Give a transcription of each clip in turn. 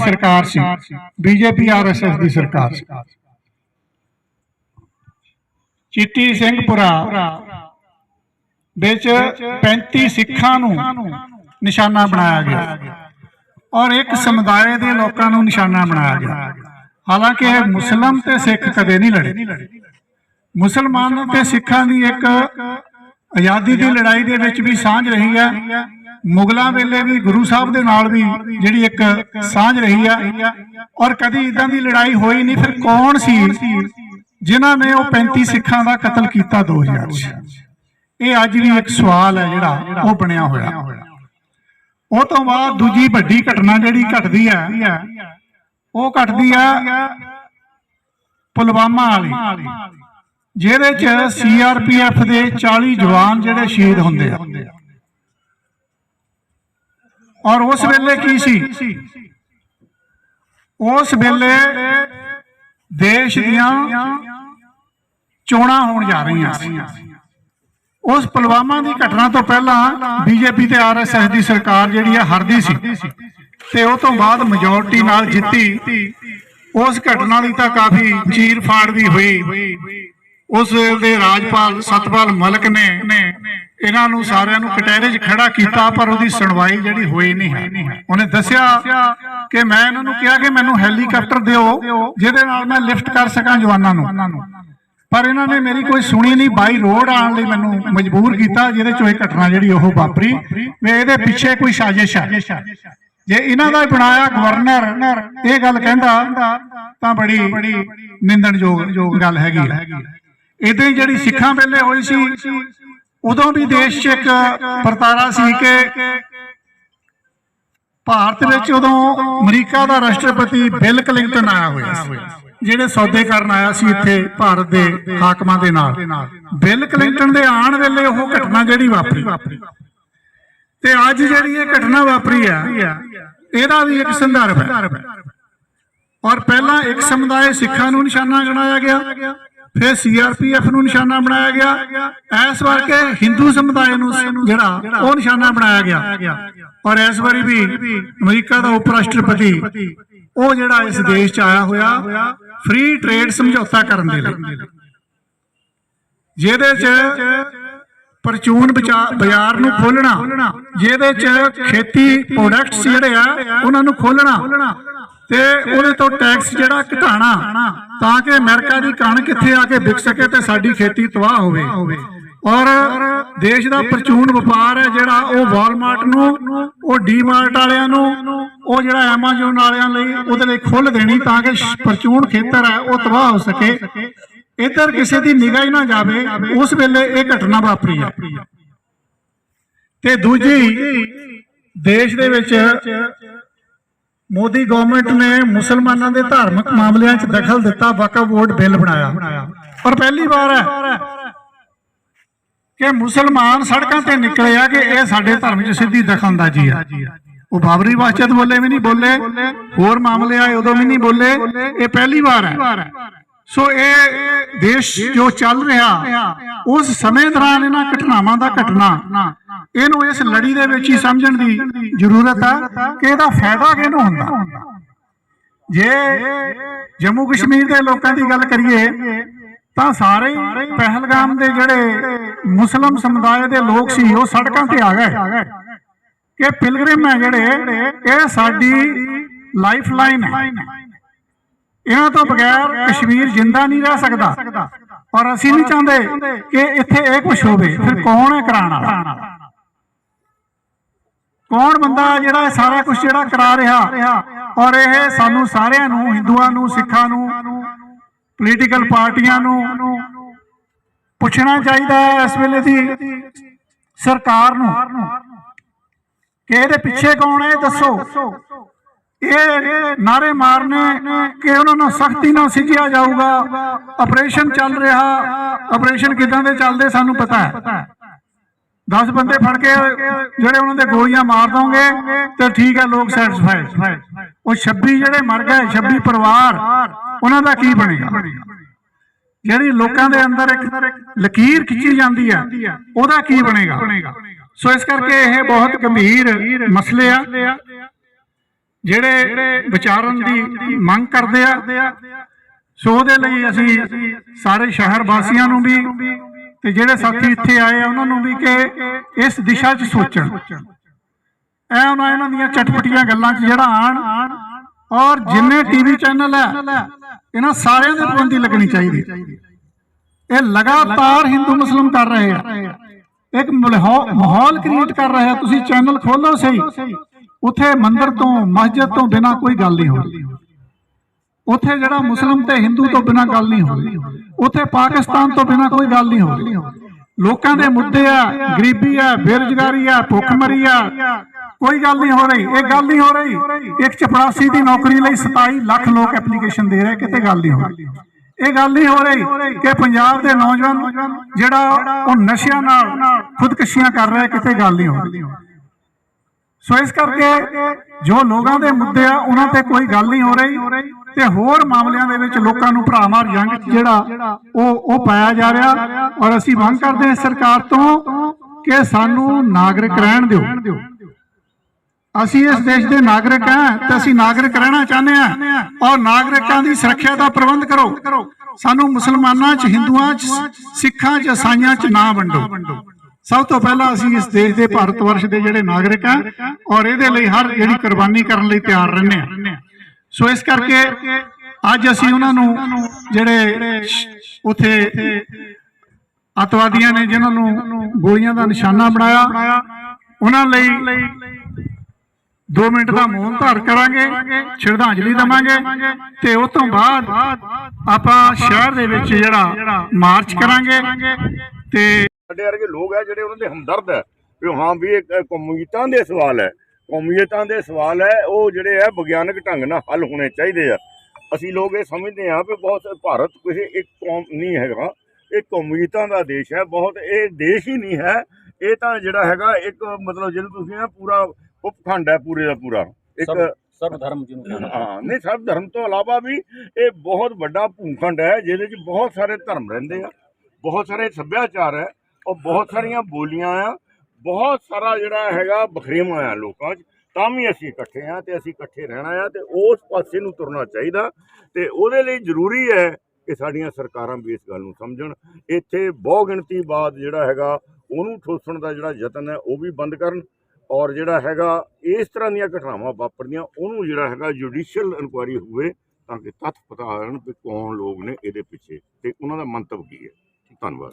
ਸਰਕਾਰ ਸੀ। BJP, RSS ਦੀ ਸਰਕਾਰ ਸੀ। ਚਿੱਟੀ ਸਿੰਘਪੁਰਾ ਵਿੱਚ 35 ਸਿੱਖਾਂ ਨੂੰ ਨਿਸ਼ਾਨਾ ਬਣਾਇਆ ਗਿਆ ਔਰ ਇੱਕ ਸਮੁਦਾਇ ਦੇ ਲੋਕਾਂ ਨੂੰ ਨਿਸ਼ਾਨਾ ਬਣਾਇਆ ਗਿਆ। ਹਾਲਾਂਕਿ ਇਹ ਮੁਸਲਮ ਤੇ ਸਿੱਖ ਕਦੇ ਨਹੀਂ ਲੜੇ। ਮੁਸਲਮਾਨ ਤੇ ਸਿੱਖਾਂ ਦੀ ਇੱਕ ਆਜ਼ਾਦੀ ਦੀ ਲੜਾਈ ਦੇ ਵਿੱਚ ਵੀ ਸਾਂਝ ਰਹੀ ਹੈ। ਮੁਗਲਾਂ ਵੇਲੇ ਵੀ ਗੁਰੂ ਸਾਹਿਬ ਦੇ ਨਾਲ ਵੀ ਜਿਹੜੀ ਇੱਕ ਸਾਂਝ ਰਹੀ ਆ, ਔਰ ਕਦੀ ਇਦਾਂ ਦੀ ਲੜਾਈ ਹੋਈ ਨਹੀਂ, ਫਿਰ ਕੌਣ ਸੀ ਜਿਨ੍ਹਾਂ ਨੇ ਉਹ 35 ਸਿੱਖਾਂ ਦਾ ਕਤਲ ਕੀਤਾ 2000 ਚ ਇਹ ਅੱਜ ਵੀ ਇੱਕ ਸਵਾਲ ਹੈ ਜਿਹੜਾ ਉਹ ਬਣਿਆ ਹੋਇਆ। ਉਹ ਤੋਂ ਬਾਅਦ ਦੂਜੀ ਵੱਡੀ ਘਟਨਾ ਜਿਹੜੀ ਘਟਦੀ ਹੈ, ਉਹ ਘਟਦੀ ਆ ਪੁਲਵਾਮਾ ਵਾਲੀ, ਜਿਹਦੇ ਚ ਸੀਆਰਪੀਐਫ ਦੇ 40 ਜਵਾਨ ਜਿਹੜੇ ਸ਼ਹੀਦ ਹੁੰਦੇ ਆ। ਔਰ ਉਸ ਵੇਲੇ ਕੀ ਸੀ? ਉਸ ਵੇਲੇ ਦੇਸ਼ ਦੀਆਂ ਚੋਣਾਂ ਹੋਣ ਜਾ ਰਹੀਆਂ ਸੀ। ਉਸ ਪੁਲਵਾਮਾ ਦੀ ਘਟਨਾ ਤੋਂ ਪਹਿਲਾਂ ਬੀਜੇਪੀ ਤੇ ਆਰਐਸਐਸ ਦੀ ਸਰਕਾਰ ਜਿਹੜੀ ਆ ਹਰਦੀ ਸੀ ਤੇ ਉਹ ਤੋਂ ਬਾਅਦ ਮੈਜੋਰਟੀ ਨਾਲ ਜਿੱਤੀ। ਉਸ ਘਟਨਾ ਦੀ ਤਾਂ ਕਾਫੀ ਚੀਰ ਫਾੜ ਵੀ ਹੋਈ। ਉਸ ਦੇ ਰਾਜਪਾਲ ਸਤਪਾਲ ਮਲਕ ਨੇ ਇਹਨਾਂ ਨੂੰ ਸਾਰਿਆਂ ਨੂੰ ਕਟਹਿਰੇ 'ਚ ਖੜਾ ਕੀਤਾ, ਪਰ ਉਹਦੀ ਸੁਣਵਾਈ ਜਿਹੜੀ ਹੋਈ ਨਹੀਂ ਹੈ। ਉਹਨੇ ਦੱਸਿਆ ਕਿ ਮੈਂ ਇਹਨਾਂ ਨੂੰ ਕਿਹਾ ਕਿ ਮੈਨੂੰ ਹੈਲੀਕਾਪਟਰ ਦਿਓ, ਜਿਹਦੇ ਨਾਲ ਮੈਂ ਲਿਫਟ ਕਰ ਸਕਾਂ ਜਵਾਨਾਂ ਨੂੰ। ਪਰ ਇਹਨਾਂ ਨੇ ਮੇਰੀ ਕੋਈ ਸੁਣੀ ਨਹੀਂ, ਬਾਈ ਰੋਡ ਆਉਣ ਲਈ ਮੈਨੂੰ ਮਜਬੂਰ ਕੀਤਾ, ਜਿਹਦੇ ਚੋਂ ਇਹ ਘਟਨਾ ਜਿਹੜੀ ਉਹ ਵਾਪਰੀ। ਵੀ ਇਹਦੇ ਪਿੱਛੇ ਕੋਈ ਸਾਜ਼ਿਸ਼ ਹੈ ਜੇ ਇਹਨਾਂ ਦਾ ਬਣਾਇਆ ਗਵਰਨਰ, ਇਹ ਗੱਲ ਕਹਿੰਦਾ, ਤਾਂ ਬੜੀ ਨਿੰਦਣਯੋਗ ਗੱਲ ਹੈਗੀ। ਇਦਾਂ ਹੀ ਜਿਹੜੀ ਸਿੱਖਾਂ ਵੇਲੇ ਹੋਈ ਸੀ ਉਦੋਂ ਵੀ ਦੇਸ਼ 'ਚ ਇੱਕ ਪਰਤਾਰਾ ਸੀ ਕਿ ਭਾਰਤ ਵਿੱਚ ਉਦੋਂ ਅਮਰੀਕਾ ਦਾ ਰਾਸ਼ਟਰਪਤੀ ਬਿਲ ਕਲਿੰਟਨ ਆਇਆ ਹੋਇਆ ਸੀ, ਜਿਹੜੇ ਸੌਦੇ ਕਰਨ ਆਇਆ ਸੀ ਇੱਥੇ ਭਾਰਤ ਦੇ ਹਾਕਮਾਂ ਦੇ ਨਾਲ। ਬਿਲ ਕਲਿੰਟਨ ਦੇ ਆਉਣ ਵੇਲੇ ਉਹ ਘਟਨਾ ਜਿਹੜੀ ਵਾਪਰੀ। ਤੇ ਅੱਜ ਜਿਹੜੀ ਇਹ ਘਟਨਾ ਵਾਪਰੀ ਆ, ਇਹਦਾ ਵੀ ਇੱਕ ਸੰਦਰਭ ਹੈ। ਔਰ ਪਹਿਲਾਂ ਇੱਕ ਸਮੁਦਾਇ ਸਿੱਖਾਂ ਨੂੰ ਨਿਸ਼ਾਨਾ ਬਣਾਇਆ ਗਿਆ। ਫਿਰ ਸੀਆਰਪੀਐਫ ਨੂੰ ਨਿਸ਼ਾਨਾ ਬਣਾਇਆ ਗਿਆ। ਇਸ ਵਾਰ ਕੇ ਹਿੰਦੂ ਸਮੁਦਾਇ ਨੂੰ ਜਿਹੜਾ, ਉਹ ਨਿਸ਼ਾਨਾ ਬਣਾਇਆ ਗਿਆ। ਔਰ ਇਸ ਵਾਰੀ ਵੀ ਅਮਰੀਕਾ ਦਾ ਉਪ ਰਾਸ਼ਟਰਪਤੀ ਉਹ ਜਿਹੜਾ ਇਸ ਦੇਸ਼ 'ਚ ਆਇਆ ਹੋਇਆ ਫ੍ਰੀ ਟ੍ਰੇਡ ਸਮਝੌਤਾ ਕਰਨ ਦੇ ਲਈ। ਜਿਹਦੇ 'ਚ ਪਰਚੂਨ ਬਾਜ਼ਾਰ ਨੂੰ ਖੋਲਣਾ ਜਿਹਦੇ 'ਚ ਖੇਤੀ ਪ੍ਰੋਡਕਟਸ ਜਿਹੜੇ ਆ, ਉਹਨਾਂ ਨੂੰ ਖੋਲਣਾ ਤੇ ਉਹਦੇ ਤੋਂ ਟੈਕਸ ਜਿਹੜਾ ਘਟਾਣਾ ਤਾਂ ਕਿ ਅਮਰੀਕਾ ਦੀ ਕਣਕ ਕਿੱਥੇ ਆ ਕੇ ਵਿਕ ਸਕੇ ਤੇ ਸਾਡੀ ਖੇਤੀ ਤਬਾਹ ਹੋਵੇ। ਔਰ ਦੇਸ਼ ਦਾ ਪ੍ਰਚੂਨ ਵਪਾਰ ਹੈ ਜਿਹੜਾ ਉਹ ਵਾਲਮਾਰਟ ਨੂੰ, ਉਹ ਡੀਮਾਰਟ ਵਾਲਿਆਂ ਨੂੰ, ਉਹ ਜਿਹੜਾ ਐਮਾਜ਼ਨ ਵਾਲਿਆਂ ਲਈ ਉਹਦੇ ਲਈ ਖੁੱਲ ਦੇਣੀ ਤਾਂ ਕਿ ਪ੍ਰਚੂਨ ਖੇਤਰ ਹੈ, ਉਹ ਤਬਾਹ ਹੋ ਸਕੇ। ਇੱਧਰ ਕਿਸੇ ਦੀ ਨਿਗਾਹ ਹੀ ਨਾ ਜਾਵੇ, ਉਸ ਵੇਲੇ ਇਹ ਘਟਨਾ ਵਾਪਰੀ ਹੈ। ਤੇ ਦੂਜੀ, ਦੇਸ਼ ਦੇ ਵਿੱਚ ਮੋਦੀ ਗਵਰਨਮੈਂਟ ਨੇ ਮੁਸਲਮਾਨਾਂ ਦੇ ਧਾਰਮਿਕ ਮਾਮਲਿਆਂ 'ਚ ਦਖਲ ਦਿੱਤਾ, ਵਕਫ ਬੋਰਡ ਬਿੱਲ ਬਣਾਇਆ। ਪਰ ਪਹਿਲੀ ਵਾਰ ਹੈ ਕਿ ਮੁਸਲਮਾਨ ਸੜਕਾਂ ਤੇ ਨਿਕਲੇ ਆ ਕਿ ਇਹ ਸਾਡੇ ਧਰਮ 'ਚ ਸਿੱਧੀ ਦਖਲਅੰਦਾਜ਼ੀ ਆ। ਉਹ ਬਾਬਰੀ ਮਸਜਿਦ ਬੋਲੇ ਵੀ ਨਹੀਂ ਬੋਲੇ, ਹੋਰ ਮਾਮਲੇ ਆਏ ਉਦੋਂ ਵੀ ਨਹੀਂ ਬੋਲੇ, ਇਹ ਪਹਿਲੀ ਵਾਰ ਹੈ। ਸੋ ਇਹ ਦੇਸ਼ ਜੋ ਚੱਲ ਰਿਹਾ, ਉਸ ਸਮੇਂ ਦੌਰਾਨ ਇਹਨਾਂ ਘਟਨਾਵਾਂ ਦਾ ਘਟਨਾ ਇਹਨੂੰ ਇਸ ਲੜੀ ਦੇ ਵਿੱਚ ਹੀ ਸਮਝਣ ਦੀ ਜ਼ਰੂਰਤ ਹੈ ਕਿ ਇਹਦਾ ਫਾਇਦਾ ਕਿਹਨੂੰ ਹੁੰਦਾ? ਜੇ ਜੰਮੂ ਕਸ਼ਮੀਰ ਦੇ ਲੋਕਾਂ ਦੀ ਗੱਲ ਕਰੀਏ, ਤਾਂ ਸਾਰੇ ਪਹਿਲਗਾਮ ਦੇ ਜਿਹੜੇ ਮੁਸਲਮ ਸਮੁਦਾਇ ਦੇ ਲੋਕ ਸੀ, ਉਹ ਸੜਕਾਂ ਤੇ ਆ ਗਏ। ਕਿ ਪਿਲਗ੍ਰਿਮ ਹੈ ਜਿਹੜੇ, ਇਹ ਸਾਡੀ ਲਾਈਫ ਲਾਈਨ ਹੈ। ਇਹਨਾਂ ਤੋਂ ਬਗੈਰ ਕਸ਼ਮੀਰ ਜਿੰਦਾ ਨਹੀਂ ਰਹਿ ਸਕਦਾ। ਔਰ ਅਸੀਂ ਨਹੀਂ ਚਾਹੁੰਦੇ ਕਿ ਇੱਥੇ ਇਹ ਕੁਝ ਹੋਵੇ। ਫਿਰ ਕੌਣ ਹੈ ਕਰਾਉਣ ਵਾਲਾ ਕੌਣ ਬੰਦਾ ਜਿਹੜਾ ਇਹ ਸਾਰਾ ਕੁਝ ਜਿਹੜਾ ਕਰਾ ਰਿਹਾ? ਔਰ ਇਹ ਸਾਨੂੰ ਸਾਰਿਆਂ ਨੂੰ ਹਿੰਦੂਆਂ ਨੂੰ ਸਿੱਖਾਂ ਨੂੰ ਪੋਲੀਟੀਕਲ ਪਾਰਟੀਆਂ ਨੂੰ ਪੁੱਛਣਾ ਚਾਹੀਦਾ ਹੈ ਇਸ ਵੇਲੇ ਦੀ ਸਰਕਾਰ ਨੂੰ। ਕਿ ਇਹਦੇ ਪਿੱਛੇ ਕੌਣ ਹੈ ਦੱਸੋ। ਇਹ ਨਾਰੇ ਮਾਰਨੇ ਕਿ ਉਹਨਾਂ ਨੂੰ ਸਖਤੀ ਨਾਲ ਸਿੱਖਿਆ ਜਾਊਗਾ। ਆਪਰੇਸ਼ਨ ਚੱਲ ਰਿਹਾ। ਆਪਰੇਸ਼ਨ ਕਿਦਾਂ ਦੇ ਚੱਲਦੇ ਸਾਨੂੰ ਪਤਾ ਹੈ। 10 ਬੰਦੇ ਫੜ ਕੇ ਜਿਹੜੇ ਉਹਨਾਂ ਦੇ ਗੋਲੀਆਂ ਮਾਰ ਦੋਗੇ ਤੇ ਠੀਕ ਹੈ, ਲੋਕ ਸੈਟੀਸਫਾਈਡ ਉਹ 26 ਜਿਹੜੇ ਮਰ ਗਏ 26 ਪਰਿਵਾਰ, ਉਹਨਾਂ ਦਾ ਕੀ ਬਣੇਗਾ? ਜਿਹੜੀ ਲੋਕਾਂ ਦੇ ਅੰਦਰ ਇੱਕ ਲਕੀਰ ਖਿੱਚੀ ਜਾਂਦੀ ਹੈ, ਉਹਦਾ ਕੀ ਬਣੇਗਾ? ਸੋ ਇਸ ਕਰਕੇ ਇਹ ਬਹੁਤ ਗੰਭੀਰ ਮਸਲੇ ਆ, ਜਿਹੜੇ ਵਿਚਾਰਨ ਦੀ ਮੰਗ ਕਰਦੇ ਆ। ਸੋ ਉਹਦੇ ਲਈ ਅਸੀਂ ਸਾਰੇ ਸ਼ਹਿਰ ਵਾਸੀਆਂ ਨੂੰ ਵੀ ਤੇ ਜਿਹੜੇ ਸਾਥੀ ਇੱਥੇ ਆਏ ਆ ਉਹਨਾਂ ਨੂੰ ਵੀ ਕਿ ਇਸ ਦਿਸ਼ਾ 'ਚ ਸੋਚਣ। ਐ ਉਹਨਾਂ ਇਹਨਾਂ ਦੀਆਂ ਚਟਪਟੀਆਂ ਗੱਲਾਂ 'ਚ ਜਿਹੜਾ ਆਣ ਔਰ ਜਿੰਨੇ ਟੀਵੀ ਚੈਨਲ ਹੈ ਇਹਨਾਂ ਸਾਰਿਆਂ ਦੇ ਪਾਬੰਦੀ ਲੱਗਣੀ ਚਾਹੀਦੀ। ਹੈ। ਇਹ ਲਗਾਤਾਰ ਹਿੰਦੂ ਮੁਸਲਮ ਕਰ ਰਹੇ ਆ। ਇੱਕ ਮਾਹੌ- ਮਾਹੌਲ ਕ੍ਰੀਏਟ ਕਰ ਰਹੇ ਆ। ਤੁਸੀਂ ਚੈਨਲ ਖੋਲੋ ਸਹੀ। ਉੱਥੇ ਮੰਦਿਰ ਤੋਂ ਮਸਜਿਦ ਤੋਂ ਬਿਨਾ ਕੋਈ ਗੱਲ ਨਹੀਂ ਹੋ ਰਹੀ ਉੱਥੇ ਜਿਹੜਾ ਮੁਸਲਮ ਤੇ ਹਿੰਦੂ ਤੋਂ ਬਿਨਾ ਗੱਲ ਨਹੀਂ ਹੋ ਉੱਥੇ ਪਾਕਿਸਤਾਨ ਤੋਂ ਬਿਨਾ ਕੋਈ ਗੱਲ ਨਹੀਂ ਹੋ ਰਹੀ ਲੋਕਾਂ ਦੇ ਮੁੱਦੇ ਆ, ਗਰੀਬੀ ਆ, ਬੇਰੁਜ਼ਗਾਰੀ ਆ, ਭੁੱਖਮਰੀ ਆ, ਕੋਈ ਗੱਲ ਨਹੀਂ ਹੋ ਰਹੀ। ਇਹ ਗੱਲ ਨਹੀਂ ਹੋ ਰਹੀ। ਇੱਕ ਚਪੜਾਸੀ ਦੀ ਨੌਕਰੀ ਲਈ 27 ਲੱਖ ਲੋਕ ਐਪਲੀਕੇਸ਼ਨ ਦੇ ਰਹੇ, ਕਿਤੇ ਗੱਲ ਨਹੀਂ ਹੋ ਰਹੀ। ਇਹ ਗੱਲ ਨਹੀਂ ਹੋ ਰਹੀ ਕਿ ਪੰਜਾਬ ਦੇ ਨੌਜਵਾਨ ਜਿਹੜਾ ਉਹ ਨਸ਼ਿਆਂ ਨਾਲ ਖੁਦਕਸ਼ੀਆਂ ਕਰ ਰਿਹਾ, ਕਿਤੇ ਗੱਲ ਨਹੀਂ ਹੋ ਰਹੀ। ਸੋ ਇਸ ਕਰਕੇ ਜੋ ਲੋਕਾਂ ਦੇ ਮੁੱਦੇ ਆ, ਉਹਨਾਂ ਤੇ ਕੋਈ ਗੱਲ ਨਹੀਂ ਹੋ ਰਹੀ। ਤੇ ਹੋਰ ਮਾਮਲਿਆਂ ਦੇ ਵਿੱਚ ਲੋਕਾਂ ਨੂੰ ਭਰਾਮਾਰ ਜੰਗ ਜਿਹੜਾ ਉਹ ਉਹ ਪਾਇਆ ਜਾ ਰਿਹਾ ਔਰ ਅਸੀਂ ਮੰਗ ਕਰਦੇ ਹਾਂ ਸਰਕਾਰ ਤੋਂ ਕਿ ਸਾਨੂੰ ਨਾਗਰਿਕ ਰਹਿਣ ਦਿਓ। ਅਸੀਂ ਇਸ ਦੇਸ਼ ਦੇ ਨਾਗਰਿਕ ਹਾਂ ਤੇ ਅਸੀਂ ਨਾਗਰਿਕ ਰਹਿਣਾ ਚਾਹੁੰਦੇ ਹਾਂ ਔਰ ਨਾਗਰਿਕਾਂ ਦੀ ਸੁਰੱਖਿਆ ਦਾ ਪ੍ਰਬੰਧ ਕਰੋ। ਸਾਨੂੰ ਮੁਸਲਮਾਨਾਂ 'ਚ, ਹਿੰਦੂਆਂ 'ਚ, ਸਿੱਖਾਂ 'ਚ, ਈਸਾਈਆਂ 'ਚ ਨਾ ਵੰਡੋ। ਸਭ ਤੋਂ ਪਹਿਲਾਂ ਅਸੀਂ ਇਸ ਦੇਸ਼ ਦੇ ਭਾਰਤ ਵਰਸ਼ ਦੇ ਜਿਹੜੇ ਨਾਗਰਿਕ ਆ ਔਰ ਇਹਦੇ ਲਈ ਹਰ ਜਿਹੜੀ ਕੁਰਬਾਨੀ ਕਰਨ ਲਈ ਤਿਆਰ ਰਹਿੰਦੇ ਆ ਸੋ ਇਸ ਕਰਕੇ ਅੱਜ ਅਸੀਂ ਉਹਨਾਂ ਨੂੰ ਜਿਹੜੇ ਉਥੇ ਅਤਵਾਦੀਆਂ ਨੇ ਜਿਨ੍ਹਾਂ ਨੂੰ ਗੋਲੀਆਂ ਦਾ ਨਿਸ਼ਾਨਾ ਬਣਾਇਆ, ਉਹਨਾਂ ਲਈ 2 ਮਿੰਟ ਦਾ ਮੌਨ ਧਾਰ ਕਰਾਂਗੇ, ਸ਼ਰਧਾਂਜਲੀ ਦਵਾਂਗੇ ਤੇ ਉਸ ਤੋਂ ਬਾਅਦ ਆਪਾਂ ਸ਼ਹਿਰ ਦੇ ਵਿੱਚ ਜਿਹੜਾ ਮਾਰਚ ਕਰਾਂਗੇ ਤੇ ਸਾਡੇ ਵਰਗੇ ਲੋਕ ਹੈ ਜਿਹੜੇ ਉਹਨਾਂ ਦੇ ਹਮਦਰਦ ਹੈ ਵੀ ਹਾਂ ਵੀ ਇਹ ਕ- ਦੇ ਸਵਾਲ ਹੈ। ਕੌਮੀਅਤਾਂ ਦੇ ਸਵਾਲ ਹੈ ਉਹ ਜਿਹੜੇ ਹੈ ਵਿਗਿਆਨਕ ਢੰਗ ਨਾਲ ਹੱਲ ਹੋਣੇ ਚਾਹੀਦੇ ਆ ਅਸੀਂ ਲੋਕ ਇਹ ਸਮਝਦੇ ਹਾਂ ਵੀ ਬਹੁਤ ਭਾਰਤ ਕਿਸੇ ਇੱਕ ਕੌਮ ਨਹੀਂ ਹੈਗਾ ਇਹ ਕੌਮੀਅਤਾਂ ਦਾ ਦੇਸ਼ ਹੈ ਬਹੁਤ ਇਹ ਦੇਸ਼ ਹੀ ਨਹੀਂ ਹੈ ਇਹ ਤਾਂ ਜਿਹੜਾ ਹੈਗਾ ਇੱਕ ਮਤਲਬ ਜਿਹਨੂੰ ਤੁਸੀਂ ਨਾ ਪੂਰਾ ਉਪਖੰਡ ਹੈ ਪੂਰੇ ਦਾ ਪੂਰਾ ਇੱਕ ਸਰਬ ਧਰਮ ਜਿਹਨੂੰ। ਹਾਂ ਨਹੀਂ ਸਭ ਧਰਮ ਤੋਂ ਇਲਾਵਾ ਵੀ ਇਹ ਬਹੁਤ ਵੱਡਾ ਭੂਖੰਡ ਹੈ ਜਿਹਦੇ 'ਚ ਬਹੁਤ ਸਾਰੇ ਧਰਮ ਰਹਿੰਦੇ ਆ ਬਹੁਤ ਸਾਰੇ ਸੱਭਿਆਚਾਰ ਹੈ ਔਰ ਬਹੁਤ ਸਾਰੀਆਂ ਬੋਲੀਆਂ ਆ ਬਹੁਤ ਸਾਰਾ ਜਿਹੜਾ ਹੈਗਾ ਬਖਰੇਵਾਂ ਆ ਲੋਕਾਂ 'ਚ। ਤਾਂ ਵੀ ਅਸੀਂ ਇਕੱਠੇ ਆ ਤੇ ਅਸੀਂ ਇਕੱਠੇ ਰਹਿਣਾ ਆ ਤੇ ਉਸ ਪਾਸੇ ਨੂੰ ਤੁਰਨਾ ਚਾਹੀਦਾ ਤੇ ਉਹਦੇ ਲਈ ਜ਼ਰੂਰੀ ਹੈ ਕਿ ਸਾਡੀਆਂ ਸਰਕਾਰਾਂ ਵੀ ਇਸ ਗੱਲ ਨੂੰ ਸਮਝਣ। ਇੱਥੇ ਬਹੁ ਗਿਣਤੀ ਬਾਦ ਜਿਹੜਾ ਹੈਗਾ, ਉਹਨੂੰ ਠੋਸਣ ਦਾ ਜਿਹੜਾ ਯਤਨ ਹੈ, ਉਹ ਵੀ ਬੰਦ ਕਰਨ ਔਰ ਜਿਹੜਾ ਹੈਗਾ ਇਸ ਤਰ੍ਹਾਂ ਦੀਆਂ ਘਟਨਾਵਾਂ ਵਾਪਰਦੀਆਂ, ਉਹਨੂੰ ਜਿਹੜਾ ਹੈਗਾ ਜੁਡੀਸ਼ੀਅਲ ਇਨਕੁਆਇਰੀ ਹੋਵੇ ਤਾਂ ਕਿ ਤੱਥ ਪਤਾ ਕਰਨ ਕਿ ਕੌਣ ਲੋਕ ਨੇ ਇਹਦੇ ਪਿੱਛੇ ਤੇ ਉਹਨਾਂ ਦਾ ਮੰਤਵ ਕੀ ਹੈ। ਧੰਨਵਾਦ।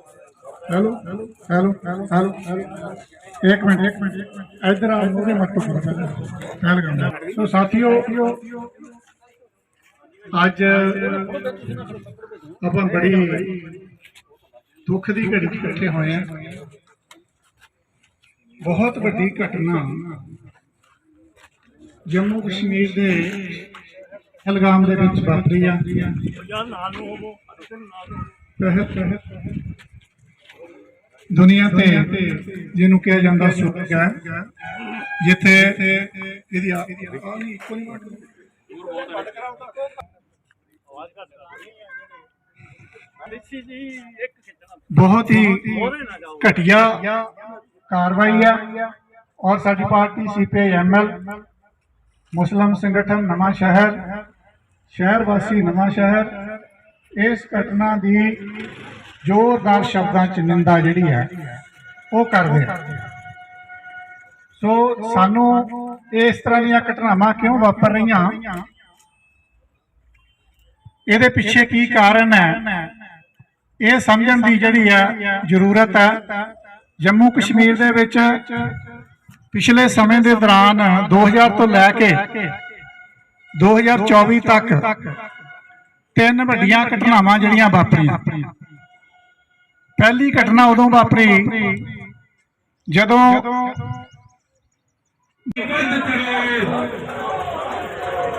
ਹੈਲੋ ਹੈਲੋ ਹੈਲੋ ਇੱਕ ਮਿੰਟ ਇੱਕ ਮਿੰਟ ਇੱਧਰ ਆ ਉਹਦੇ ਮੱਤ ਕਰੋ ਪਹਿਲਾਂ। ਵੈਲਕਮ ਸੋ ਸਾਥੀਓ ਅੱਜ ਆਪਾਂ ਬੜੀ ਦੁੱਖ ਦੀ ਘੜੀ 'ਚ ਇਕੱਠੇ ਹੋਏ ਆ ਬਹੁਤ ਵੱਡੀ ਘਟਨਾ ਜੰਮੂ ਕਸ਼ਮੀਰ ਦੇ ਹਲਗਾਮ ਦੇ ਵਿੱਚ ਵਾਪਰੀ ਆ। ਤਹਿਤ ਤਹਿਤ ਦੁਨੀਆ ਤੇ ਜਿਹਨੂੰ ਕਿਹਾ ਜਾਂਦਾ ਸੁਰਗ ਹੈ, ਜਿੱਥੇ ਇਹਦੀ ਆ ਨਹੀਂ, ਇੱਕੋ ਨਹੀਂ ਵੱਟ ਬਹੁਤ ਹੀ ਘਟੀਆ ਕਾਰਵਾਈ ਹੈ ਔਰ ਸਾਡੀ ਪਾਰਟੀ ਸੀਪੀਆਈ ਐਮਐਲ ਮੁਸਲਮ ਸੰਗਠਨ ਨਵਾਂ ਸ਼ਹਿਰ ਸ਼ਹਿਰ ਵਾਸੀ ਨਵਾਂ ਸ਼ਹਿਰ, ਇਸ ਘਟਨਾ ਦੀ ਜ਼ੋਰਦਾਰ ਸ਼ਬਦਾਂ ਚ ਨਿੰਦਾ ਜਿਹੜੀ ਹੈ, ਉਹ ਕਰਦੇ ਆ। ਸੋ ਸਾਨੂੰ ਇਸ ਤਰ੍ਹਾਂ ਦੀਆਂ ਘਟਨਾਵਾਂ ਕਿਉਂ ਵਾਪਰ ਰਹੀਆਂ? ਇਹਦੇ ਪਿੱਛੇ ਕੀ ਕਾਰਨ ਹੈ? ਇਹ ਸਮਝਣ ਦੀ ਜਿਹੜੀ ਹੈ ਜ਼ਰੂਰਤ ਹੈ। ਜੰਮੂ ਕਸ਼ਮੀਰ ਦੇ ਵਿੱਚ ਪਿਛਲੇ ਸਮੇਂ ਦੇ ਦੌਰਾਨ 2000 ਤੋਂ ਲੈ ਕੇ 2024 ਤੱਕ ਤਿੰਨ ਵੱਡੀਆਂ ਘਟਨਾਵਾਂ ਜਿਹੜੀਆਂ ਵਾਪਰੀਆਂ। ਪਹਿਲੀ ਘਟਨਾ ਉਦੋਂ ਵਾਪਰੀ। ਜਦੋਂ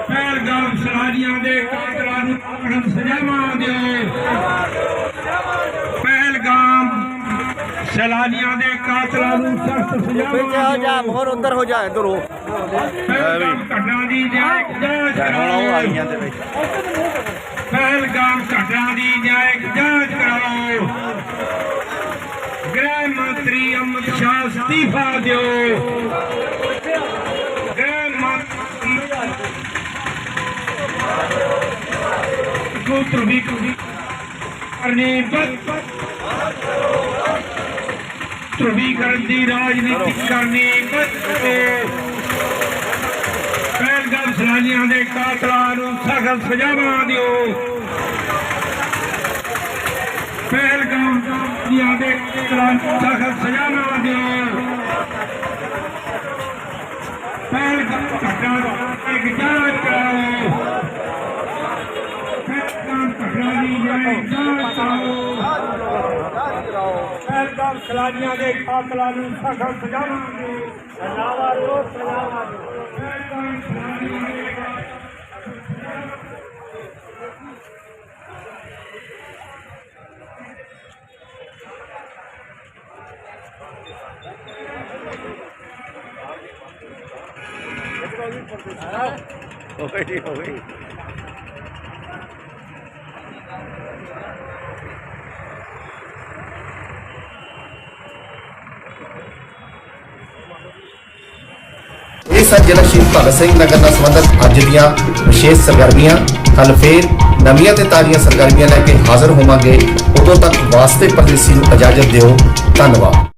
ਪਹਿਲਗਾਮ ਸਲਾਜੀਆਂ ਦੇ ਕਾਤਲਾਂ ਨੂੰ ਕੜਮ ਸਜ਼ਾਵਾਂ ਦਿਓ। ਪਹਿਲਗਾਮ ਸਲਾਜੀਆਂ ਦੇ ਕਾਤਲਾਂ ਨੂੰ ਸਖਤ ਸਜ਼ਾਵਾਂ ਦਿਓ। ਹੋਰ ਉਧਰ ਹੋ ਜਾ ਇਧਰ ਹੋ। ਪਹਿਲਗਾਮ ਘਟਨਾ ਦੀ ਜਾਂਚ ਕਰਾਓ ਪਹਿਲਗਾਮ ਘਟਨਾ ਦੀ ਨਿਆਇਕ ਜਾਂਚ ਕਰਾਓ ਗ੍ਰਹਿ ਮੰਤਰੀ ਅਮਰ ਸ਼ਾਹ ਅਸਤੀਫਾ ਦਿਓ। ਗੈਰ ਮੰਤਰੀ ਗੁੱਤਰ ਵੀ ਅਰਨੀਬਤ ਧਰਵੀਕਰਨ ਦੀ ਰਾਜਨੀਤਿਕ ਕਰਨੀ ਬੰਦ ਕਰੋ ਪਹਿਲਗਾਮ ਸਲਾਨੀਆਂ ਦੇ ਕਾਤਲਾਂ ਨੂੰ ਸਖਤ ਸਜ਼ਾਵਾਂ ਦਿਓ। ਪਹਿਲਗਾਮ ਦੀਆਂ ਦੇ ਨੂੰ ਸਖਤ ਸਜ਼ਾਵਾਂ ਦਿਓ ਪਹਿਲਗਾਮ ਘਟਨਾ ਦਾ ਇੱਕ ਜਾਂਚ ਕਰਾਓ ਪਹਿਲਗਾਮ ਘਟਨਾ ਦੀ ਜਾਂਚ ਕਰਾਓ ਪਹਿਲਗਾਮ ਸੈਲਾਨੀਆਂ ਦੇ ਕਾਤਲਾਂ ਨੂੰ ਸਖਤ ਸਜ਼ਾਵਾਂ ਦਿਓ ਸਜ਼ਾਵਾਂ ਦਿਓ ਸਜ਼ਾਵਾਂ ਦਿਓ ਪਹਿਲਗਾਮ ਸੈਲਾਨੀਆਂ ਦੇ ਇਹ ਸਨ ਜ਼ਿਲ੍ਹਾ ਸ਼ਹੀਦ ਭਗਤ ਸਿੰਘ ਨਗਰ ਨਾਲ ਸੰਬੰਧਿਤ ਅੱਜ ਦੀਆਂ ਵਿਸ਼ੇਸ਼ ਸਰਗਰਮੀਆਂ। ਕੱਲ ਫੇਰ ਨਵੀਆਂ ਤੇ ਤਾਜ਼ੀਆਂ ਸਰਗਰਮੀਆਂ ਲੈ ਕੇ ਹਾਜ਼ਰ ਹੋਵਾਂਗੇ। ਉਦੋਂ ਤੱਕ ਵਾਸਤੇ ਪਰਦੇਸੀ ਨੂੰ ਇਜਾਜ਼ਤ ਦਿਓ। ਧੰਨਵਾਦ।